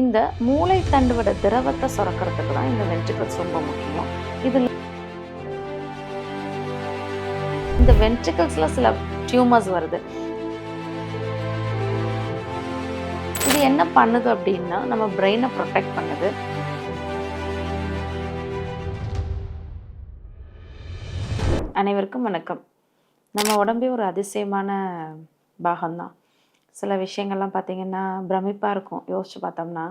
இந்த மூளை தண்டுவட திரவத்தை சுரக்கிறதுக்கு தான் இந்த வென்ட்ரிகல்ஸ் ரொம்ப முக்கியம். இதில் இந்த வென்ட்ரிகல்ஸ்ல சில டியூமர்ஸ் வருது. இது என்ன பண்ணுது அப்படின்னா நம்ம பிரெயினை ப்ரொடெக்ட் பண்ணுது. அனைவருக்கும் வணக்கம். நம்ம உடம்பே ஒரு அதிசயமான பாகம்தான். சில விஷயங்கள்லாம் பார்த்திங்கன்னா பிரமிப்பாக இருக்கும். யோசிச்சு பார்த்தோம்னா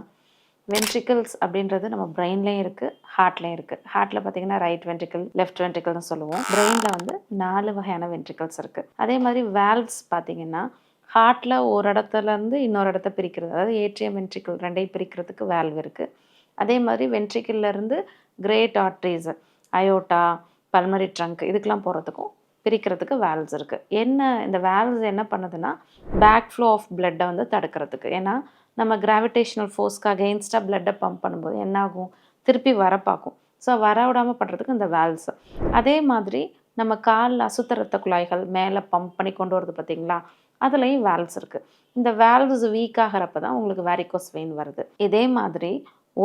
வென்ட்ரிக்கிள்ஸ் அப்படின்றது நம்ம பிரெயின்லேயும் இருக்குது ஹார்ட்லேயும் இருக்குது ஹார்ட்டில் பார்த்தீங்கன்னா ரைட் வென்ட்ரிக்கிள் லெஃப்ட் வென்ட்ரிக்கிள்னு சொல்லுவோம். பிரெயினில் வந்து நாலு வகையான வென்ட்ரிக்கிள்ஸ் இருக்குது அதே மாதிரி வேல்வ்ஸ் பார்த்தீங்கன்னா ஹார்ட்டில் ஒரு இடத்துல இருந்து இன்னொரு இடத்த பிரிக்கிறது. அதாவது ஏற்றியம் வென்ட்ரிக்கிள் ரெண்டையும் பிரிக்கிறதுக்கு வேல்வ் இருக்குது அதே மாதிரி ventricle-ல இருந்து great arteries aorta pulmonary trunk இதுக்கெலாம் போகிறதுக்கும் பிரிக்கிறதுக்கு வேல்ஸ் இருக்குது என்ன இந்த வேல்வ்ஸ் என்ன பண்ணுதுன்னா பேக் ஃப்ளோ ஆஃப் பிளட்டை வந்து தடுக்கிறதுக்கு. ஏன்னா நம்ம கிராவிடேஷனல் ஃபோர்ஸ்க்கு அகெயின்ஸ்டாக பிளட்டை பம்ப் பண்ணும்போது என்னாகும்? திருப்பி வர பார்க்கும். ஸோ வர விடாமல் பண்ணுறதுக்கு இந்த வேல்ஸ் அதே மாதிரி நம்ம காலில் அசுத்த ரத்த குழாய்கள் மேலே பம்ப் பண்ணி கொண்டு வரது பார்த்தீங்களா? அதுலேயும் வேல்வ்ஸ் இருக்குது இந்த வேல்வ்ஸ் வீக் ஆகிறப்ப தான் உங்களுக்கு வேரிகோஸ் வெயின் வருது. இதே மாதிரி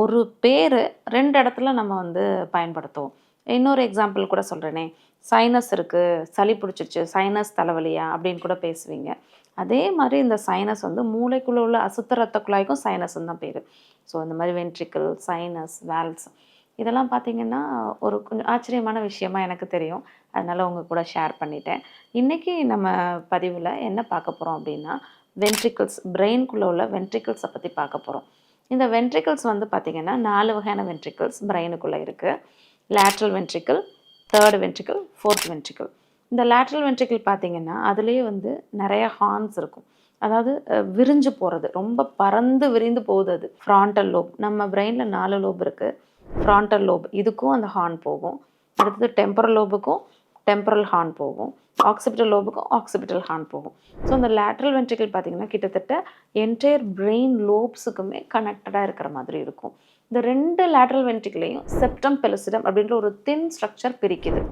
ஒரு பேர் ரெண்டு இடத்துல நம்ம வந்து பயன்படுத்துவோம். இன்னொரு எக்ஸாம்பிள் கூட சொல்கிறேனே சைனஸ் இருக்குது சளி பிடிச்சிருச்சு சைனஸ் தலைவலியா அப்படின்னு கூட பேசுவீங்க. அதே மாதிரி இந்த சைனஸ் வந்து மூளைக்குள்ளே உள்ள அசுத்த ரத்த குழாய்க்கும் சைனஸ்ன்னு தான் பேர். ஸோ இந்த மாதிரி வென்ட்ரிக்கல் சைனஸ் வேல்ஸ் இதெல்லாம் பார்த்தீங்கன்னா ஒரு கொஞ்சம் ஆச்சரியமான விஷயமா எனக்கு தெரியும். அதனால் உங்கள் கூட ஷேர் பண்ணிட்டேன். இன்றைக்கி நம்ம பதிவில் என்ன பார்க்க போகிறோம் அப்படின்னா வென்ட்ரிக்கிள்ஸ் பிரெயின்குள்ளே உள்ள வென்ட்ரிக்கிள்ஸை பற்றி பார்க்க போகிறோம் இந்த வென்ட்ரிக்கிள்ஸ் வந்து பார்த்திங்கன்னா நாலு வகையான வென்ட்ரிக்கிள்ஸ் பிரெயினுக்குள்ளே இருக்குது lateral ventricle third ventricle fourth ventricle இந்த லேட்ரல் வென்ட்ரிக்கிள் பார்த்தீங்கன்னா அதுலேயே வந்து நிறைய ஹார்ன்ஸ் இருக்கும். அதாவது விரிஞ்சு போகிறது ரொம்ப பறந்து விரிந்து போகுது அது. ஃப்ராண்டல் லோப் நம்ம பிரெயினில் நாலு லோப் இருக்குது ஃப்ராண்டல் லோப் இதுக்கும் அந்த ஹார்ன் போகும். அடுத்தது டெம்பரல் லோபுக்கும் டெம்பரல் ஹார்ன் போகும். ஆக்சிபிட்டல் லோபுக்கும் ஆக்சிபிட்டல் ஹார்ன் போகும். ஸோ அந்த லேட்ரல் வென்ட்ரிக்கல் பார்த்தீங்கன்னா கிட்டத்தட்ட என்டையர் பிரெயின் லோப்ஸுக்குமே கனெக்டடாக இருக்கிற மாதிரி இருக்கும். இந்த ரெண்டு லேட்ரல் வென்ட்ரிக்கலையும் செப்டம் பெலசிடம் அப்படின்ற ஒரு தின் ஸ்ட்ரக்சர் பிரிக்குது.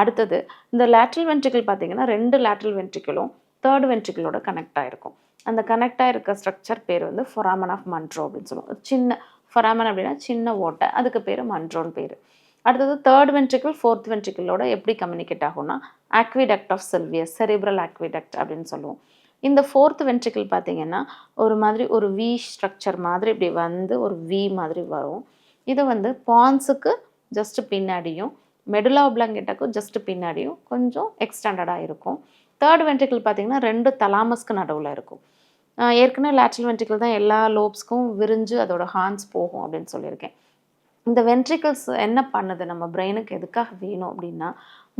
அடுத்தது இந்த லேட்ரல் வென்ட்ரிக்கல் பார்த்தீங்கன்னா ரெண்டு லேட்ரல் வென்ட்ரிக்கலும் தேர்ட் வென்ட்ரிக்கலோட கனெக்ட் ஆகிருக்கும் அந்த கனெக்ட் ஆகிருக்க ஸ்ட்ரக்சர் பேர் வந்து ஃபொராமன் ஆஃப் மன்ட்ரோ அப்படின்னு சொல்லுவோம். சின்ன ஃபொராமன் அப்படின்னா சின்ன ஓட்டை. அதுக்கு பேர் மன்ட்ரோன்னு பேர். அடுத்தது தேர்ட் வென்ட்ரிக்கிள் ஃபோர்த் வென்ட்ரிக்கிளோட எப்படி கம்யூனிகேட் ஆகும்னா ஆக்விடக்ட் ஆஃப் செல்வியஸ் செரிப்ரல் ஆக்விடக்ட் அப்படின்னு சொல்லுவோம். இந்த ஃபோர்த் வென்ட்ரிக்கிள் பார்த்தீங்கன்னா ஒரு மாதிரி ஒரு வி ஸ்ட்ரக்சர் மாதிரி இப்படி வந்து ஒரு வி மாதிரி வரும். இது வந்து பான்ஸுக்கு ஜஸ்ட் பின்னாடியும் மெடுலா பிளாங்கெட்டாக்கும் ஜஸ்ட் பின்னாடியும் கொஞ்சம் எக்ஸ்டாண்டர்டாக இருக்கும். தேர்ட் வென்ட்ரிக்கிள் பார்த்தீங்கன்னா ரெண்டு தலாமஸ்க்கு நடுவில் இருக்கும். ஏற்கனவே லேட்ரல் வென்ட்ரிக்கிள் தான் எல்லா லோப்ஸ்க்கும் விரிஞ்சு அதோட ஹார்ன்ஸ் போகும் அப்படின்னு சொல்லியிருக்கேன். இந்த வென்ட்ரிக்கல்ஸ் என்ன பண்ணுது? நம்ம பிரெயினுக்கு எதுக்காக வேணும் அப்படின்னா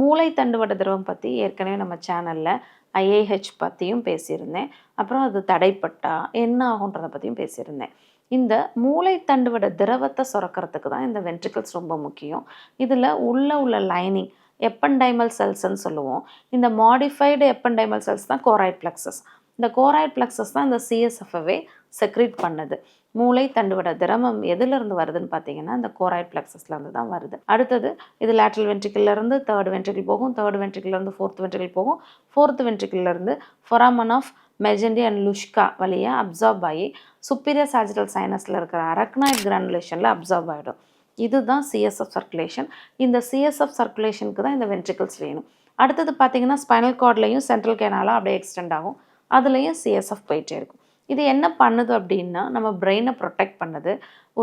மூளை தண்டுவட திரவம் பற்றி ஏற்கனவே நம்ம சேனலில் ஐஏஹெச் பற்றியும் பேசியிருந்தேன். அப்புறம் அது தடைப்பட்டா என்ன ஆகுன்றதை பற்றியும் பேசியிருந்தேன். இந்த மூளை தண்டுவட திரவத்தை சுரக்கிறதுக்கு தான் இந்த வென்ட்ரிக்கல்ஸ் ரொம்ப முக்கியம். இதில் உள்ள உள்ள லைனிங் எப்பன்டைமல் செல்ஸ்ன்னு சொல்லுவோம். இந்த மாடிஃபைடு எப்பன்டைமல் செல்ஸ் தான் கோராய்ட் பிளக்ஸஸ் இந்த கோராய்ட் பிளக்ஸஸ் தான் இந்த சிஎஸ்எஃப்வே செக்ரீட் பண்ணுது. மூளை தண்டுவட திரமம் எதுலேருந்து வருதுன்னு பார்த்தீங்கன்னா இந்த கோராய்ட் பிளக்ஸஸ்லேருந்து தான் வருது. அடுத்தது இது லேட்ரல் வென்ட்ரிக்கிள்லேருந்து தேர்ட் வென்ட்ரிக்கிள் போகும். தேர்ட் வென்ட்ரிக்கிள்லேருந்து ஃபோர்த் வென்ட்ரிக்கிள் போகும். Fourth வென்ட்ரிக்கிள்லேருந்து foramen of Magendie and Luschka வழியாக அப்சார்ப் ஆகி சுப்பீரியர் சாஜிட்டல் சைனஸில் இருக்கிற அரக்னாய்ட் கிரானுலேஷனில் அப்சார்ப் ஆகிடும் இதுதான் சிஎஸ்எஃப் சர்க்குலேஷன் இந்த சிஎஸ்எஃப் சர்க்குலேஷனுக்கு தான் இந்த வென்ட்ரிக்கிள்ஸ் வேணும். அடுத்தது பார்த்தீங்கன்னா ஸ்பைனல் கார்ட்லேயும் சென்ட்ரல் கேனாலும் அப்படியே எக்ஸ்டெண்ட் ஆகும். அதுலேயும் சிஎஸ்எஃப் போயிட்டே இருக்கும். இது என்ன பண்ணுது அப்படின்னா நம்ம பிரெயினை ப்ரொடெக்ட் பண்ணுது.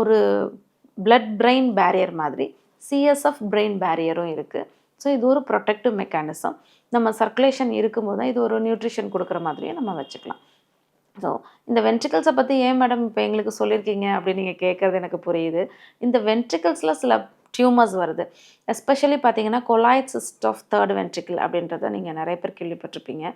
ஒரு பிளட் பிரெயின் பேரியர் மாதிரி சிஎஸ்எஃப் பிரெயின் பேரியரும் இருக்குது ஸோ இது ஒரு ப்ரொடெக்டிவ் மெக்கானிசம் நம்ம சர்க்குலேஷன் இருக்கும்போது தான் இது ஒரு நியூட்ரிஷன் கொடுக்குற மாதிரியே நம்ம வச்சுக்கலாம். ஸோ இந்த வென்ட்ரிக்கல்ஸை பற்றி ஏன் மேடம் இப்போ எங்களுக்கு சொல்லியிருக்கீங்க அப்படின்னு நீங்கள் கேட்குறது எனக்கு புரியுது. இந்த வென்ட்ரிக்கல்ஸில் சில டியூமர்ஸ் வருது. எஸ்பெஷலி பார்த்தீங்கன்னா colloid cyst of third ventricle அப்படின்றத நீங்கள் நிறைய பேர் கேள்விப்பட்டிருப்பீங்க.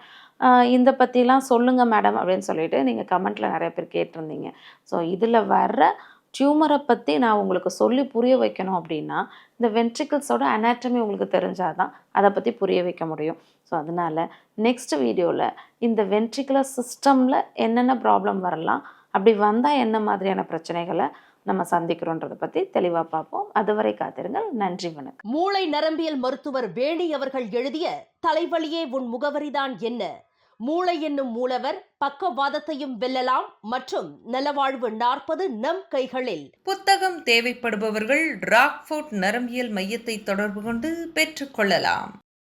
இந்த பற்றிலாம் சொல்லுங்கள் மேடம் அப்படின்னு சொல்லிட்டு நீங்கள் கமெண்ட்டில் நிறைய பேர் கேட்டிருந்தீங்க. ஸோ இதில் வர்ற டியூமரை பற்றி நான் உங்களுக்கு சொல்லி புரிய வைக்கணும் அப்படின்னா இந்த வென்ட்ரிக்கிள்ஸோட அனாட்டமி உங்களுக்கு தெரிஞ்சாதான் அதை பற்றி புரிய வைக்க முடியும். ஸோ அதனால் நெக்ஸ்ட் வீடியோவில் இந்த வென்ட்ரிகுலர் சிஸ்டமில் என்னென்ன ப்ராப்ளம் வரலாம் அப்படி வந்தால் என்ன மாதிரியான பிரச்சனைகளை நம்ம சந்திக்கிறோன்றதை பற்றி தெளிவாக பார்ப்போம். அதுவரை காத்திருங்கள். நன்றி வணக்கம். மூளை நரம்பியல் மருத்துவர் வேணி அவர்கள் எழுதிய தலைவலியே உன் முகவரிதான் என்ன? மூளை என்னும் மூலவர் பக்கவாதத்தையும் வெல்லலாம் மற்றும் நலவாழ்வு நாற்பது நம் கைகளில். புத்தகம் தேவைப்படுபவர்கள் ராக்ஃபோர்ட் நரம்பியல் மையத்தை தொடர்பு கொண்டு பெற்றுக்கொள்ளலாம்